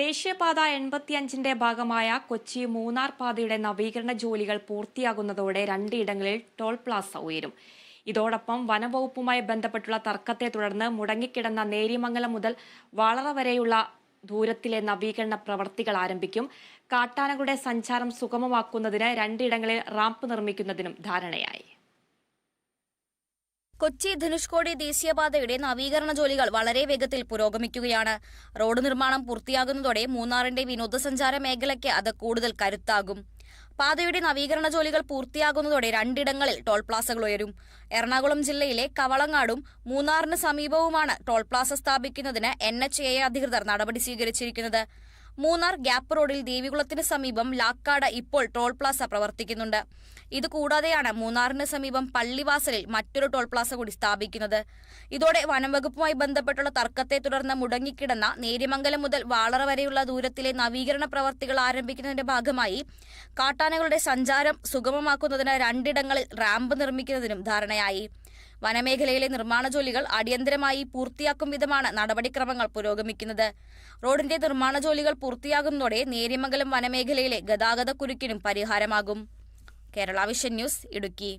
ദേശീയപാത എൺപത്തിയഞ്ചിന്റെ ഭാഗമായ കൊച്ചി മൂന്നാർ പാതയുടെ നവീകരണ ജോലികൾ പൂർത്തിയാകുന്നതോടെ രണ്ടിടങ്ങളിൽ ടോൾ പ്ലാസ ഉയരും. ഇതോടൊപ്പം വനവകുപ്പുമായി ബന്ധപ്പെട്ടുള്ള തർക്കത്തെ തുടർന്ന് മുടങ്ങിക്കിടന്ന നേരിമംഗലം മുതൽ വളറ വരെയുള്ള ദൂരത്തിലെ നവീകരണ പ്രവർത്തികൾ ആരംഭിക്കും. കാട്ടാനകളുടെ സഞ്ചാരം സുഗമമാക്കുന്നതിന് രണ്ടിടങ്ങളിൽ റാമ്പ് നിർമ്മിക്കുന്നതിനും ധാരണയായി. കൊച്ചി ധനുഷ്കോടി ദേശീയപാതയുടെ നവീകരണ ജോലികൾ വളരെ വേഗത്തിൽ പുരോഗമിക്കുകയാണ്. റോഡ് നിർമ്മാണം പൂർത്തിയാകുന്നതോടെ മൂന്നാറിന്റെ വിനോദസഞ്ചാര മേഖലയ്ക്ക് അത് കൂടുതൽ കരുത്താകും. പാതയുടെ നവീകരണ ജോലികൾ പൂർത്തിയാകുന്നതോടെ രണ്ടിടങ്ങളിൽ ടോൾ പ്ലാസകൾ ഉയരും. എറണാകുളം ജില്ലയിലെ കവളങ്ങാടും മൂന്നാറിന് സമീപവുമാണ് ടോൾ പ്ലാസ സ്ഥാപിക്കുന്നതിന് എൻ എച്ച് എ അധികൃതർ നടപടി സ്വീകരിച്ചിരിക്കുന്നത്. മൂന്നാർ ഗ്യാപ്പ് റോഡിൽ ദേവികുളത്തിന് സമീപം ലാക്കാട് ഇപ്പോൾ ടോൾ പ്ലാസ പ്രവർത്തിക്കുന്നുണ്ട്. ഇത് കൂടാതെയാണ് മൂന്നാറിന് സമീപം പള്ളിവാസലിൽ മറ്റൊരു ടോൾ പ്ലാസ കൂടി സ്ഥാപിക്കുന്നത്. ഇതോടെ വനംവകുപ്പുമായി ബന്ധപ്പെട്ടുള്ള തർക്കത്തെ തുടർന്ന് മുടങ്ങിക്കിടന്ന നേര്യമംഗലം മുതൽ വാളറ വരെയുള്ള ദൂരത്തിലെ നവീകരണ പ്രവർത്തികൾ ആരംഭിക്കുന്നതിന്റെ ഭാഗമായി കാട്ടാനകളുടെ സഞ്ചാരം സുഗമമാക്കുന്നതിന് രണ്ടിടങ്ങളിൽ റാമ്പ് നിർമ്മിക്കുന്നതിനും ധാരണയായി. വനമേഖലയിലെ നിർമ്മാണ ജോലികൾ അടിയന്തരമായി പൂർത്തിയാക്കും വിധമാണ് നടപടിക്രമങ്ങൾ പുരോഗമിക്കുന്നത്. റോഡിന്റെ നിർമ്മാണ ജോലികൾ പൂർത്തിയാകുന്നതോടെ നേര്യമംഗലം വനമേഖലയിലെ ഗതാഗത കുരുക്കിനും പരിഹാരമാകും. Kerala vision news Idukki.